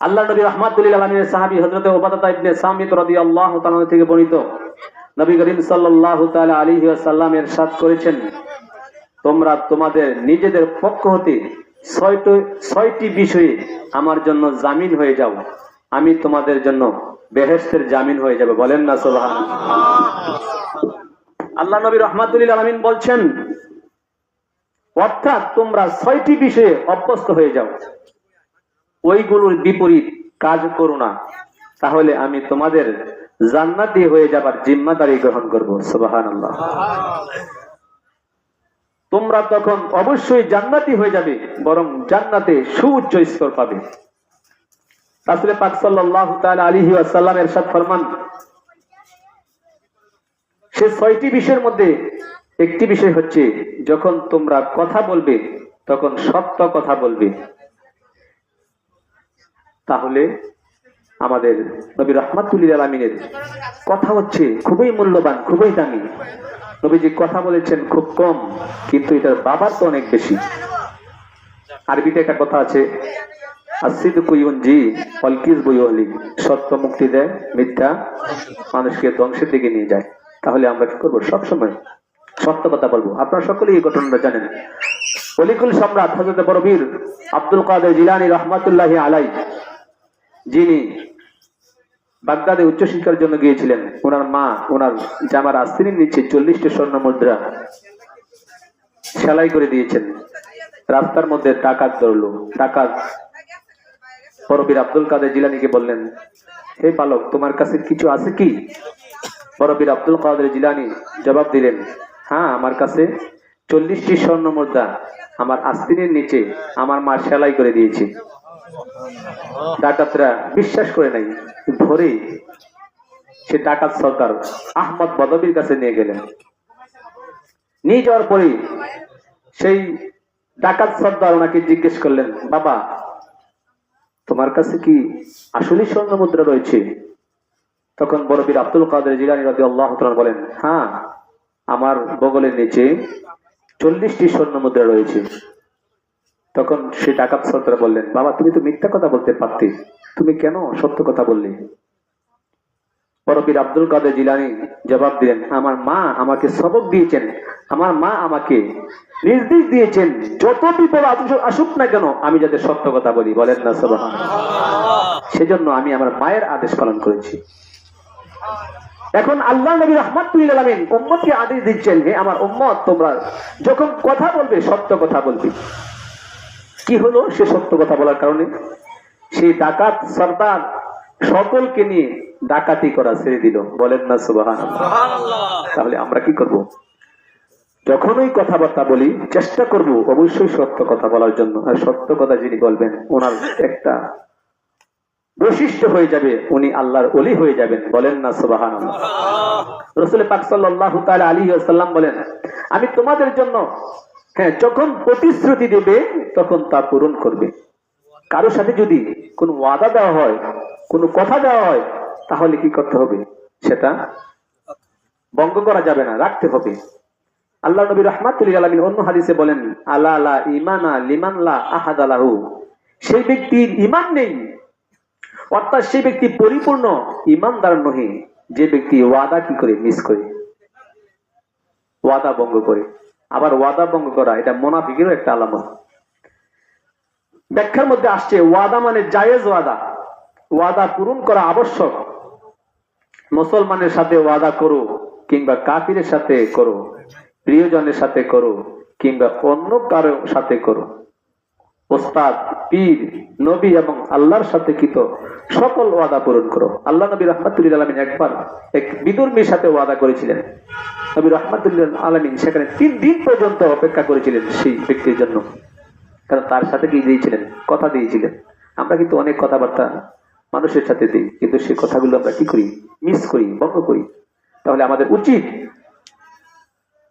আল্লাহ নবী রহমাতুল্লিল আলমীর সাহাবি হজরত সামিত রাদিয়াল্লাহু তাআলা থেকে বর্ণিত। নবী করিম সাল্লাল্লাহু তাআলা আলাইহি ওয়াসাল্লাম এরশাদ করেছেন, তোমরা তোমাদের নিজেদের পক্ষ হতে ছয়টি ছয়টি বিষয়ে আমার জন্য জামিন হয়ে যাও। আমি তোমাদের জন্য বেহেশতের জামিন হয়ে যাবে। বলেন না সোহান আল্লাহ নবী রহমাতুল্লিল আলমিন বলছেন, অর্থাৎ তোমরা ছয়টি বিষয়ে অভ্যস্ত হয়ে যাও। ওইগুলোর বিপরীত কাজ করো না। তাহলে আমি তোমাদের জান্নাতি হয়ে যাবার জিম্মাদারি গ্রহণ করব। সুবাহান আল্লাহ তোমরা তখন অবশ্যই জান্নাতি হয়ে যাবে, বরং জান্নাতে সুউচ্চ স্তর পাবে। রাসূল পাক সাল্লাল্লাহু তাআলা আলাইহি ওয়াসাল্লাম ফরমান, সে ছয়টি বিষয়ের মধ্যে একটি বিষয় হচ্ছে, যখন তোমরা কথা বলবে, তখন সত্য কথা বলবে। তাহলে আমাদের নবী রহমাতুল্লিল আলমিনের কথা হচ্ছে খুবই মূল্যবান, খুবই দামি। নবীজি কথা বলেছেন খুব কম, কিন্তু এটার বাবার তো অনেক বেশি। আরবিতে একটা কথা আছে আসিদ কুইউনজি অলকিস বইলি সত্য মুক্তি দেয়, মিথ্যা মানুষকে ধ্বংসের দিকে নিয়ে যায়। তাহলে আমরা কি করব? সবসময় সত্য কথা বলব। আপনারা সকলেই এই ঘটনাটা জানেন। অলিকুল সম্রাট হজরত বড়বীর আব্দুল কাদের জিলানি রহমাতুল্লাহ আলাই যিনি বাগদাদে উচ্চশিক্ষার জন্য গিয়েছিলেন, ওনার মা, ওনার জামার আস্তিনীর নিচে চল্লিশটি স্বর্ণ মুদ্রা সেলাই করে দিয়েছেন। রাস্তার মধ্যে ডাকাত ধরলো। ডাকাত বড়বীর আব্দুল কাদের জিলানিকে বললেন, হে বালক তোমার কাছে কিছু আছে কি? বড়বীর আব্দুল কাদের জিলানি জবাব দিলেন হ্যাঁ আমার কাছে চল্লিশটি স্বর্ণ মুদ্রা। আমার আস্তিনের নিচে আমার মা সেলাই করে দিয়েছে। ডাকাতরা বিশ্বাস করে নাই ধরে সে ডাকাত সরকার আহমদ বদবির কাছে নিয়ে গেলেন। নিয়ে যাওয়ার পরে সেই ডাকাত সর্দার ওনাকে জিজ্ঞেস করলেন, বাবা, তোমার কাছে কি আসলে স্বর্ণ মুদ্রা রয়েছে? তখন বড়বীর আব্দুল কাদের জিলানি রাজি আল্লাহ বলেন হ্যাঁ আমার বগলের নিচে চল্লিশটি স্বর্ণ মুদ্রা রয়েছে। তখন সে ডাকাত সর্দার বললেন, বাবা, তুমি তো মিথ্যা কথা বলতে পারতে। তুমি কেন সত্য কথা বললে? বড়বীর আব্দুল কাদের জিলানি জবাব দিলেন, আমার মা আমাকে সবক দিয়েছেন। আমার মা আমাকে নির্দেশ দিয়েছেন, যত বিপদ আসুক- না কেন, আমি যাতে সত্য কথা বলি। বলেন না সেজন্য আমি আমার মায়ের আদেশ পালন করেছি। এখন আল্লাহ নবী রহমাতুল্লাহ উম্মতকে আদেশ দিচ্ছেন, হে আমার উম্মত, তোমরা যখন কথা বলবে, সত্য কথা বলবে। কি হলো? সে সত্য কথা বলার কারণে। সেই ডাকাত সর্দার সকলকে নিয়ে ডাকাতি করা ছেড়ে দিল। বলেন না সুবাহান তাহলে আমরা কি করব? যখনই কথাবার্তা বলি চেষ্টা করব অবশ্যই সত্য কথা বলার জন্য। আর সত্য কথা যিনি বলবেন ওনার একটা বৈশিষ্ট্য হয়ে যাবে। উনি আল্লাহর অলি হয়ে যাবেন। বলেন না সুবাহান রসুল পাক সাল্লাহ তাআলা আলী সাল্লাম বলেন আমি তোমাদের জন্য হ্যাঁ যখন প্রতিশ্রুতি দেবে, তখন তা পূরণ করবে। কারও সাথে যদি কোনো ওয়াদা দেওয়া হয়, কোনো কথা দেওয়া হয়, তাহলে কি করতে হবে? সেটা ভঙ্গ করা যাবে না, রাখতে হবে। আল্লাহ নবী রহমাতুল আলমিন অন্য হাদিসে বলেন, আলা আলা ইমানা লিমান লা আহাদ আলাহু সেই ব্যক্তির ইমান নেই, অর্থাৎ সেই ব্যক্তি পরিপূর্ণ ইমানদার নহে। যে ব্যক্তি ওয়াদা কি করে? মিস করে। ওয়াদা ভঙ্গ করে। আবার ওয়াদা ভঙ্গ করা, এটা মোনাফিকেরও একটা আলামত। ব্যাখ্যার মধ্যে আসছে, ওয়াদা মানে জায়েজ ওয়াদা। ওয়াদা পূরণ করা আবশ্যক। মুসলমানের সাথে ওয়াদা করো, কিংবা কাফিরের সাথে করো, প্রিয়জনের সাথে করো, কিংবা অন্য কারোর সাথে করো। ওস্তাদ, পীর, নবী এবং আল্লাহর সাথে কৃত সকল ওয়াদা পূরণ করো। আল্লাহ নবী রহমাতুল্লিল আলমিন একবার এক বিদুর্মীর সাথে ওয়াদা করেছিলেন। নবী রহমাতুল্লিল আলমিন সেখানে তিন দিন পর্যন্ত অপেক্ষা করেছিলেন সেই ব্যক্তির জন্য। কারণ তার সাথে কি দিয়েছিলেন? কথা দিয়েছিলেন। আমরা কিন্তু অনেক কথাবার্তা মানুষের সাথে দিই, কিন্তু সেই কথাগুলো আমরা কি করি? মিস করি ভঙ্গ করি। তাহলে আমাদের উচিত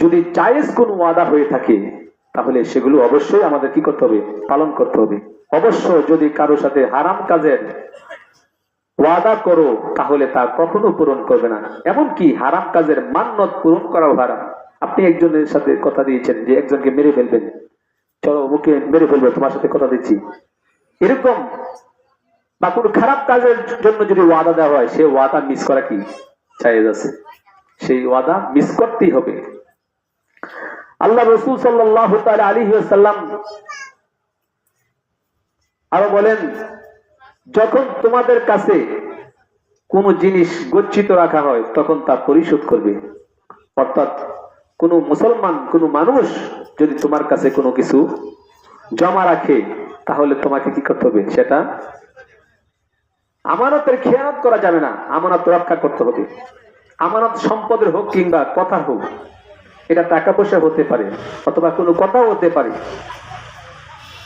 যদি জায়েজ কোন ওয়াদা হয়ে থাকে তাহলে সেগুলো অবশ্যই আমাদের কি করতে হবে? পালন করতে হবে। অবশ্য যদি কারও সাথে হারাম কাজের ওয়াদা করো, তাহলে তা কখনো পূরণ করবে না। এমনকি হারাম কাজের মান্যত পূরণ করাও হারাম। আপনি একজনের সাথে কথা দিয়েছেন যে একজনকে মেরে ফেলবেন। চলো মুখে মেরে ফেলবে, তোমার সাথে কথা দিচ্ছি। এরকম বা কোনো খারাপ কাজের জন্য যদি ওয়াদা দেওয়া হয়, সে ওয়াদা মিস করা কি? চাইজ আছে। সেই ওয়াদা মিস করতেই হবে। আল্লাহ রসুল সাল্লাহ আলী সাল্লাম আরও বলেন, যখন তোমাদের কাছে কোনো জিনিস গচ্ছিত রাখা হয়, তখন তা পরিশোধ করবে। অর্থাৎ কোনো মুসলমান, কোনো মানুষ যদি তোমার কাছে কোনো কিছু জমা রাখে, তাহলে তোমাকে কি করতে হবে? সেটা আমানতের খেয়ানত করা যাবে না। আমানত রক্ষা করতে হবে। আমানত সম্পদের হোক কিংবা কথা হোক। এটা টাকা পয়সা হতে পারে, অথবা কোনো কথাও হতে পারে।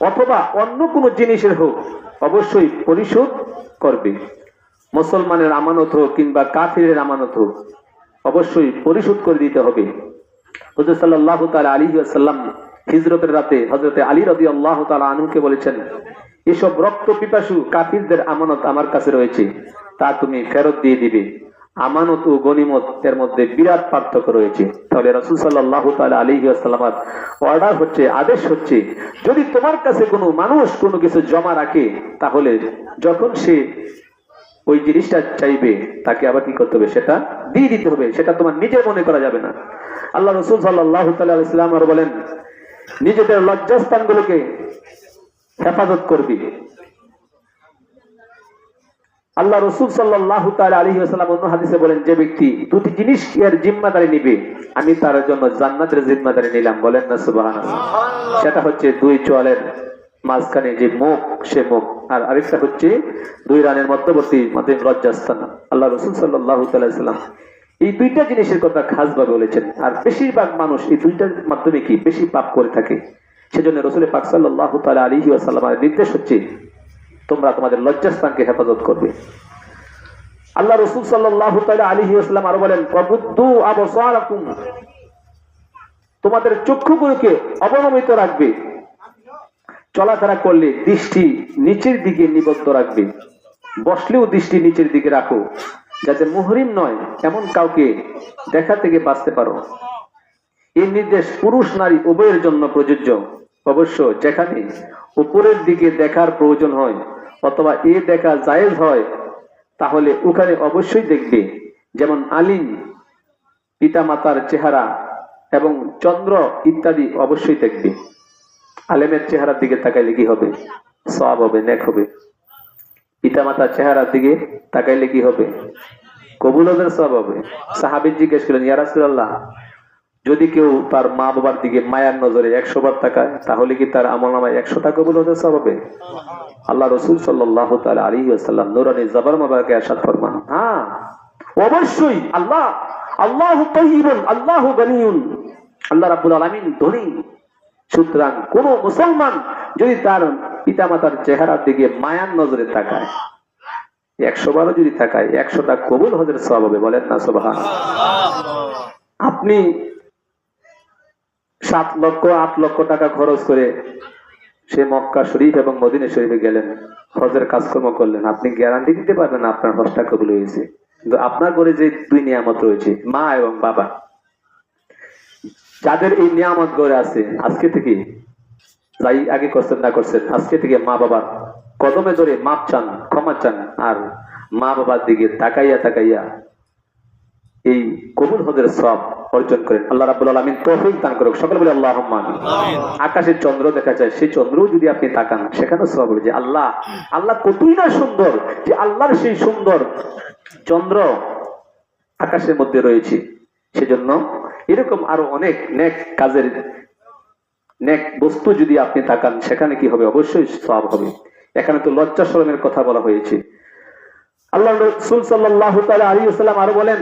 অথবা অন্য কোনো জিনিসের হোক, অবশ্যই পরিশোধ করবে। মুসলমানের আমানত হোক কিংবা কাফিরের আমানত হোক, অবশ্যই পরিশোধ করে দিতে হবে। তালা হিজরতের রাতে হজরতে আলী রবি আল্লাহ তালা আনুকে বলেছেন, এসব রক্ত পিপাসু কাফিরদের আমানত আমার কাছে রয়েছে, তা তুমি ফেরত দিয়ে দিবে। আমানত ও গনিমত এর মধ্যে বিরাট পার্থক্য রয়েছে। তাহলে রসুল সাল্লাহ তালা আলী সাল্লামার অর্ডার হচ্ছে, আদেশ হচ্ছে, যদি তোমার কাছে কোনো মানুষ কোনো কিছু জমা রাখে, তাহলে যখন সে ওই জিনিসটা চাইবে, তাকে আবার কি করতে হবে? সেটা দিয়ে দিতে হবে। সেটা তোমার নিজের মনে করা যাবে না। আল্লাহ রসুল সাল্লাহ ইসলাম আর বলেন, নিজেদের লজ্জাস্থানগুলোকে হেফাজত করবি। আল্লাহ রসুল সাল্লাহ আলী আসালাম অন্য হাদিসে বলেন যে ব্যক্তি দুটি জিনিস এর জিম্মাদারি নিবে আমি তার জন্য জান্নাতের জিম্মাদারি নিলাম। বলেন না সুবাহ সেটা হচ্ছে দুই চোয়ালের মাঝখানে যে মুখ সে মুখ। আর আরেকটা হচ্ছে দুই রানের মধ্যবর্তী মধ্যে লজ্জাস্থান। আল্লাহ রসুল সাল্লাহ সাল্লাম এই দুইটা জিনিসের কথা খাস ভাবে বলেছেন। আর বেশিরভাগ মানুষ এই দুইটার মাধ্যমে কি বেশি পাপ করে থাকে? সেজন্য রসুল পাক সাল্লাহ তালা আলী আসাল্লামের নির্দেশ হচ্ছে তোমরা তোমাদের লজ্জাস্থানকে হেফাজত করবে। আল্লাহ রসুল সাল্লাহ আলী আসলাম আরও বলেন প্রবুদ্ধ আবসারাকুম। তোমাদের চক্ষুগুলোকে অবনমিত রাখবে। চলাফেরা করলে দৃষ্টি নিচের দিকে নিবদ্ধ রাখবে। বসলেও দৃষ্টি নিচের দিকে রাখো, যাতে মুহরিম নয়, এমন কাউকে দেখা থেকে বাঁচতে পারো। এই নির্দেশ পুরুষ, নারী, উভয়ের জন্য প্রযোজ্য। অবশ্য যেখানে উপরের দিকে দেখার প্রয়োজন হয় অথবা এ দেখা জায়েজ হয়, তাহলে ওখানে অবশ্যই দেখবে, যেমন আলিম, পিতামাতার চেহারা এবং চন্দ্র ইত্যাদি অবশ্যই দেখবে। আলেমের চেহারার দিকে তাকাইলে কি হবে? সব হবে, নেক হবে। পিতামাতার চেহারার দিকে তাকাইলে কি হবে? কবুল ওদের সব হবে। সাহাবিদ জিজ্ঞেস করলেন ইয়ারাসুল্লাহ যদি কেউ তার মা বাবার দিকে মায়ার নজরে একশো বার তাকায়, তাহলে কি তার আমল নামায় একশো টাকা সব হবে আল্লাহ রসুল সাল্লাহ আলী আসাল্লাম নুরানি জবর মাবাকে আসাদ ফরমান। হ্যাঁ অবশ্যই আল্লাহ আল্লাহ আল্লাহ গনিউন আল্লাহ রাবুল আলমিন ধনী। সুতরাং কোন মুসলমান যদি তার পিতামাতার চেহারার দিকে মায়ার নজরে তাকায় একশো বারো যদি তাকায় একশোটা কবুল হজের সব হবে বলেন না সোভান আপনি সাত লক্ষ, আট লক্ষ টাকা খরচ করে সে মক্কা শরীফ এবং মদিনা শরীফে গেলেন, হজের কাজকর্ম করলেন। আপনি গ্যারান্টি দিতে পারবেন আপনার হজটা কবুল হয়েছে কিন্তু আপনার ঘরে যে দুই নিয়ামত রয়েছে, মা এবং বাবা, যাদের এই নিয়ামত গড়ে আছে, আজকে থেকে যাই আগে করছেন না করছেন, আজকে থেকে মা বাবার কদমে ধরে মাপ চান, ক্ষমা চান, আর মা বাবার দিকে তাকাইয়া তাকাইয়া এই কবুল হদের সব অর্জন করেন। আল্লাহ রাবুল আলমিন তৌফিক দান করুক। সকল বলে আল্লাহ আকাশের চন্দ্র দেখা যায় সেই চন্দ্র যদি আপনি তাকান সেখানেও সব যে আল্লাহ আল্লাহ কতই না সুন্দর যে আল্লাহর সেই সুন্দর চন্দ্র আকাশের মধ্যে রয়েছে। সেজন্য এরকম আরও অনেক নেক কাজের নেক বস্তু যদি আপনি তাকান সেখানে কি হবে? অবশ্যই সব হবে। এখানে তো লজ্জা শরমের কথা বলা হয়েছে। আল্লাহ রসুল সাল্লাহ আলী আরও বলেন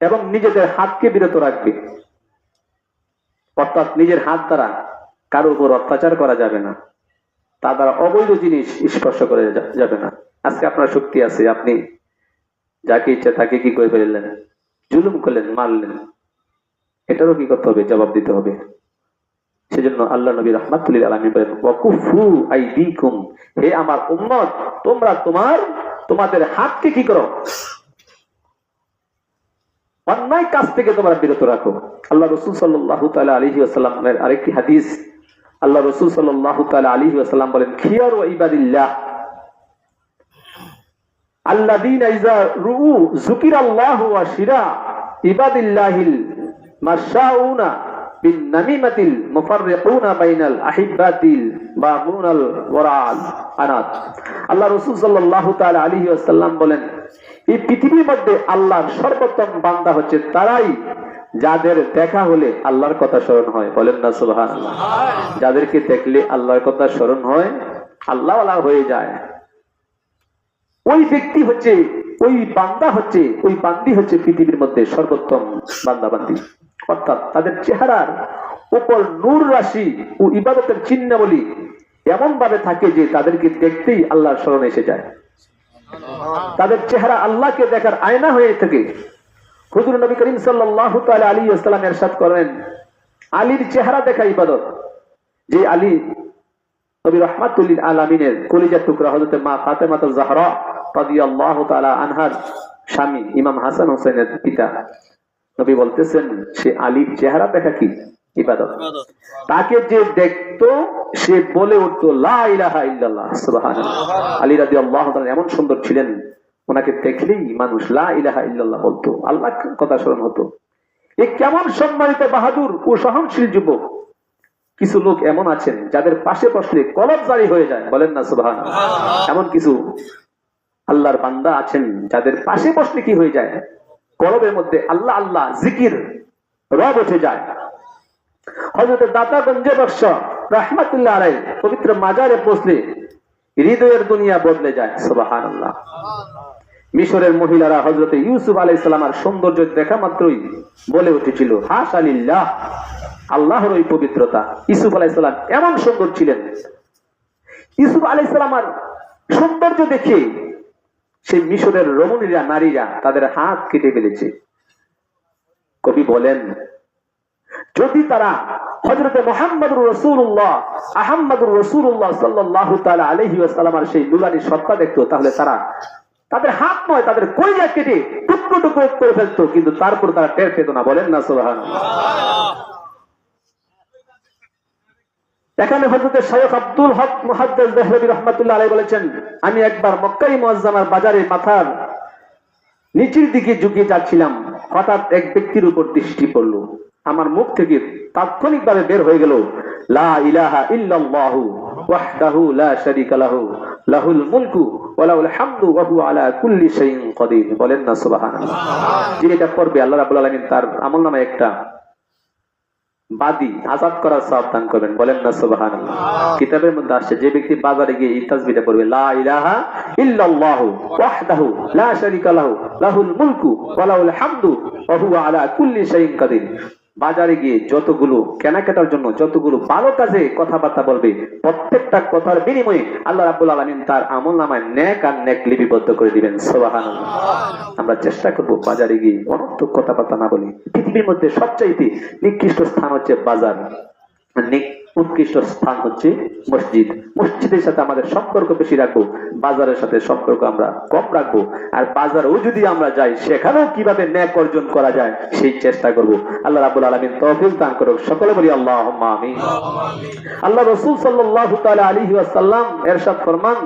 এবং নিজেদের হাতকে বিরত রাখবে। অর্থাৎ নিজের হাত দ্বারা কারও উপর অত্যাচার করা যাবে না। তা দ্বারা অবৈধ জিনিস স্পর্শ করে যাবে না। আজকে আপনার শক্তি আছে, আপনি যাকে ইচ্ছা তাকে কি করে ফেললেন? জুলুম করলেন, মারলেন। এটারও কি করতে হবে? জবাব দিতে হবে। সেজন্য আল্লাহ নবী রহমাতুল্লিল আলমী বলেন, ওয়াকুফু আইদিকুম। হে আমার উম্মত, তোমরা তোমার তোমাদের হাতকে কি করো? অন্যায় কাজ থেকে তোমরা বিরত রাখো। আল্লাহ রসুল সাল্লাহ আলহি আসাল্লামের আরেকটি হাদিস। আল্লাহ রসুল সাল্লাহ তালা আলী আসাল্লাম বলেন, খিয়ার ও ইবাদিল্লাহ। আল্লাদিন ইজা রুউ জুকির আল্লাহ ইবাদিল্লাহিল বিন নামিমাতিল মুফাররিকুনা বাইনাল আহিব্বাতিল বাগুনাল ওয়ারাল আনাত। আল্লাহ রাসূল সাল্লাল্লাহু তাআলা আলাইহি ওয়াসাল্লাম বলেন এই পৃথিবীর মধ্যে আল্লাহর সর্বোত্তম বান্দা হচ্ছে তারাই যাদের দেখা হলে আল্লাহর কথা স্মরণ হয়। বলেন না সুবহানাল্লাহ। যাদেরকে দেখলে আল্লাহর কথা স্মরণ হয় আল্লাহ আল্লাহ হয়ে যায়। ওই ব্যক্তি হচ্ছে ওই বান্দা হচ্ছে ওই বান্দি হচ্ছে পৃথিবীর মধ্যে সর্বোত্তম বান্দা বান্দি অর্থাৎ তাদের চেহারার উপর নূর রাশি ও ইবাদতের চিহ্নাবলী এমন ভাবে থাকে যে তাদেরকে দেখতেই আল্লাহর স্মরণ এসে যায়। তাদের চেহারা আল্লাহকে দেখার আয়না হয়ে থাকে। হুজুর নবী করিম তাআলা আলী আসসালাম এরশাদ করেন, আলীর চেহারা দেখা ইবাদত। যে আলী নবী রহমাতুল্লিল আলামিনের কলিজার টুকরা হজরত মা ফাতেমা জাহরা রাদিয়াল্লাহু তাআলা আনহার স্বামী ইমাম হাসান হোসেনের পিতা। নবী বলতেছেন সে আলীর চেহারা দেখা কি? ইবাদত। তাকে যে দেখতো সে বলে উঠতো আলী রাদিয়াল্লাহু তাআলা এমন সুন্দর ছিলেন ওনাকে দেখলেই মানুষ লা ইলাহা ইল্লাল্লাহ বলতো। আল্লাহ কথা স্মরণ হতো। এ কেমন সম্মানিত বাহাদুর ও সহনশীল যুবক। কিছু লোক এমন আছেন যাদের পাশে বসলে কলব জারি হয়ে যায়। বলেন না সুবহান এমন কিছু আল্লাহর বান্দা আছেন যাদের পাশে বসলে কি হয়ে যায়? কলবের মধ্যে আল্লাহ আল্লাহ জিকির রব উঠে যায়। হজরত দাতা গঞ্জে বক্স রহমতুল্লাহ আলাই পবিত্র মাজারে বসলে হৃদয়ের দুনিয়া বদলে যায় সুবাহান আল্লাহ মিশরের মহিলারা হজরত ইউসুফ আলাই সালামার সৌন্দর্য দেখা মাত্রই বলে উঠেছিল হাস আলিল্লাহ আল্লাহর ওই পবিত্রতা। ইসুফ আলাইসালাম এমন সুন্দর ছিলেন। ইসুফ আলাইসালামার সৌন্দর্য দেখে সেই মিশরের রমণীরা, নারীরা তাদের হাত কেটে ফেলেছে। কবি বলেন, যদি তারা হজরত মোহাম্মদুর রসুল্লাহ আহম্মদুর রসুল্লাহ সাল্লাহ আলহি আসালামার সেই নুলানি সত্তা দেখতো, তাহলে তারা তাদের হাত নয়, তাদের কলিজা কেটে টুকরো টুকরো করে ফেলতো, কিন্তু তারপর তারা টের পেত না। বলেন না সোহান এখানে হজরত সৈয়দ আব্দুল হক মুহাদ্দিস দেহলভী রহমাতুল্লাহ আলাই বলেছেন, আমি একবার মক্কাই মুয়াজ্জামার বাজারে মাথার নিচের দিকে ঝুঁকিয়ে যাচ্ছিলাম। হঠাৎ এক ব্যক্তির উপর দৃষ্টি পড়ল। আমার মুখ থেকে তাৎক্ষণিকভাবে বের হয়ে গেল, লা ইলাহা ইল্লাল্লাহু ওয়াহদাহু লা শারীকা লাহু, লাহুল মুলকু ওয়া লাহুল হামদু ওয়া হুয়া আলা কুল্লি শাইইন কাদির। বলেন না, সুবহানাল্লাহ। যিনি এটা করবে, আল্লাহ রাব্বুল আলামিন তার আমলনামায় একটা বাদী আজাদ করার সব দান করবেন। বলেন না সুবাহান কিতাবের মধ্যে আসছে যে ব্যক্তি বাজারে গিয়ে এই তাসবিটা পড়বে লা ইলাহা ইল্লাল্লাহু ওয়াহদাহু লা শারীকা লাহু লাহুল মুলকু ওয়া লাহুল হামদু ওয়া হুয়া আলা কুল্লি শাইইন কাদির। বাজারে গিয়ে যতগুলো কেনাকাটার জন্য যতগুলো ভালো কাজে কথাবার্তা বলবে, প্রত্যেকটা কথার বিনিময়ে আল্লাহ রাবুল আলমিন তার আমল নামায় ন্যাক আর ন্যাক লিপিবদ্ধ করে দিবেন। সোবাহান আমরা চেষ্টা করব বাজারে গিয়ে অনর্থক কথাবার্তা না বলি পৃথিবীর মধ্যে সবচাইতে নিকৃষ্ট স্থান হচ্ছে বাজার। উৎকৃষ্ট স্থান হচ্ছে মসজিদ। মসজিদের সাথে আমাদের সম্পর্ক বেশি রাখব বাজারের সাথে সম্পর্ক আমরা কম রাখব। আর বাজারেও যদি আমরা যাই, সেখানেও কীভাবে ন্যাক অর্জন করা যায়, সেই চেষ্টা করব। আল্লাহ রাবুল আলমিন তহফিল দান করুক, সকলে বলি আল্লাহ আমি আল্লাহ রসুল সাল্লাহ আলী আসাল্লাম এরশাদ ফরমান,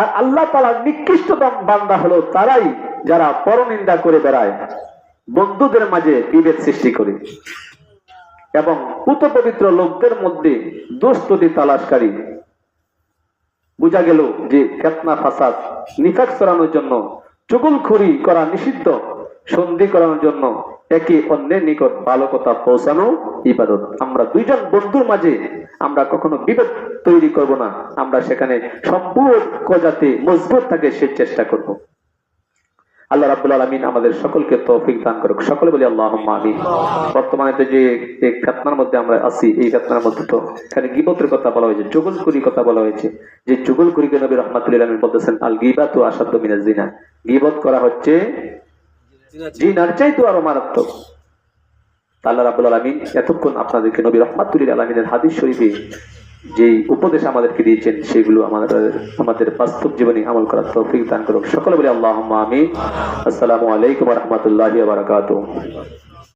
আর আল্লাহ তালা নিকৃষ্টতম বান্দা হলো তারাই যারা পরনিন্দা করে বেড়ায়, বন্ধুদের মাঝে বিভেদ সৃষ্টি করে। এবং পুত পবিত্র লোকদের মধ্যে দুষ্টটি তালাশকারী। বোঝা গেল যে ফেতনা, ফাসাদ নিফাক সরানোর জন্য, চুগুলখুরি করা নিষিদ্ধ, সন্ধি করানোর জন্য একে অন্যের নিকট ভালো কথা পৌঁছানো ইবাদত। আমরা দুইজন বন্ধুর মাঝে আমরা কখনো বিভেদ তৈরি করব না। আমরা সেখানে সম্পূর্ণ যাতে মজবুত থাকে, সে চেষ্টা করব। আল্লাহ রাব্বুল আলামিন আমাদের সকলকে তৌফিক দান করুক। সকলে বলি আল্লাহুম্মা আমিন। বর্তমানে তো যে এই ফিতনার মধ্যে আমরা আছি, এই ফিতনার মধ্যে তো এখানে গিবতের কথা বলা হয়েছে চুগলখুরি কথা বলা হয়েছে। যে চুগলখুরিকে নবী রাহমাতুল্লাহ আলামিন বলতেছেন, আল গীবাতু আসাদ্দু মিনাজ জিনা। গীবত করা হচ্ছে জিনার চাইতে আরও মারাত্মক। আল্লাহ রাব্বুল আলামিন এতক্ষণ আপনাদেরকে নবী রহমাতুল্লাহ আলামিনের হাদিস শরীফে যেই উপদেশ আমাদেরকে দিয়েছেন, সেগুলো আমাদের আমাদের বাস্তব জীবনে আমল করার তৌফিক দান করুক। সকলে বলে আল্লাহ আমি আসসালামু আলাইকুম রহমতুল্লাহ বারাকাতুহ।